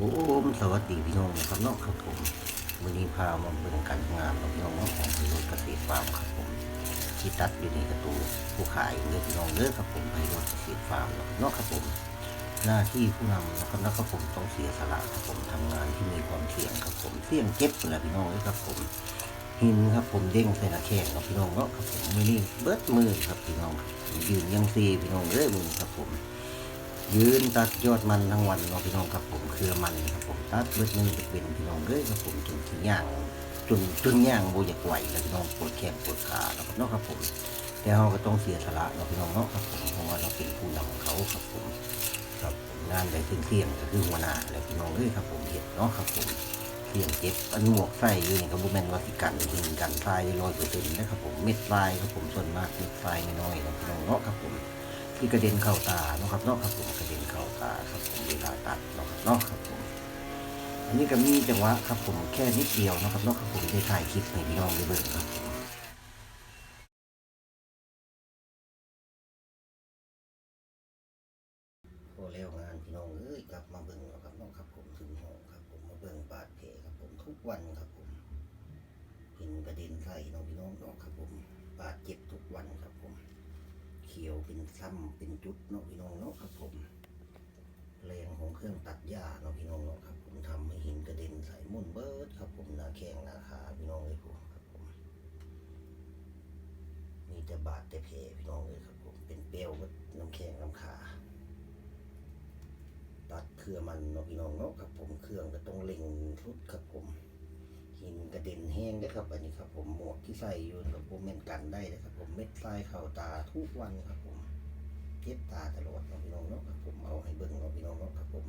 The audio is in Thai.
ผมสวัสดีพี่น้องครับเนาะครับผมวันนี้พามาเบิ่งการงานของพี่น้องเนาะของพี่น้องเกษตรฟาร์มครับผมที่ตัดอยู่ในกระตูผู้ขายเด้อพี่น้องเด้อครับผมพี่น้องเกษตรฟาร์มเนาะครับผม หน้าที่ผู้นำนะครับนะครับผมต้องเสียสละครับผมทำงานที่มีความเสี่ยงครับผมเสี่ยงเจ็บแหละพี่น้องเอ้ยครับผมหินครับผมเด้งใส่หน้าแข้งครับพี่น้องเนาะครับผมมือนี่เบิดมือครับพี่น้องยืนยังซีพี่น้องเด้อมือครับผม ยืนตัดยอดมันทั้งวันเนาพี่น้องครับผมเครือมันครับผมตัดเบิดมือเป็นพี่น้องเด้อครับผมจนถึงย่างจนจนย่างโบอยากไหวแล้วพี่น้องปวดแขนปวดขาเนาะเนาะครับผมแต่เราก็ต้องเสียสละเนาพี่น้องเนาะครับผมเพราะว่าเราเป็นผู้นำของเขาครับผมครับผมงานใดถึงเที่ยงก็คือหัวหน้าแล้วพี่น้องเอ้ยครับผมเห็นเนาะครับผมเสี่ยงเจ็บอันหมวกใส่อยู่นี่ก็บ่แมนว่าสิกันยิงกันทรายร้อยเปอร์เซ็นต์นะครับผมเม็ดทรายครับผมส่วนมากเม็ดทรายน้อยๆเนาะพี่น้องเนาะครับผม ที่กระเด็นเข้าตาเนาะครับเนาะครับผมกระเด็นเข้าตาครับผมเวลาตัดเนาะครับเนาะครับผมอันนี้ก็มีจังหวะครับผมแค่นิดเดียวเนาะครับเนาะครับผมได้ถ่ายคลิปให้พี่น้องได้เบิ่งครับผมพอแล้วงานพี่น้องเอ้ยกลับมาเบิ่งแล้วครับเนาะครับผมถึงห้องครับผมมาเบิ่งบาดแผลครับผมทุกวันครับผมเห็นกระเด็นใส่เนาะพี่น้องเนาะครับผมบาดเจ็บทุกวันครับผม ขียวเป็นซ้ำเป็นจุดเนาะพี่น้องเนาะครับผมแรงของเครื่องตัดหญ้าเนาะพี่น้องเนาะครับผมทำให้หินกระเด็นใส่มุ่นเบิร์ดครับผมหน้าแข้งหน้าขาพี่น้องเลยผมครับผมมีแต่บาดแต่แผลพี่น้องเลยครับผมเป็นเปลวก็น้ำแข้งน้ำขาตัดเครือมันเนาะพี่น้องเนาะครับผมเครื่องก็ต้องเล็งทุดครับผม หินกระเด็นแห้งนะครับ อันนี้ครับ ผมหมวกที่ใส่อยู่กับผมเม็นกันได้นะครับ ผมเม็ดทรายเข่าตาทุกวันครับ ผมเจ็บตาตลอดน้องพี่น้องเนาะครับผมเอาให้เบิ่งน้องพี่น้องเนาะครับผม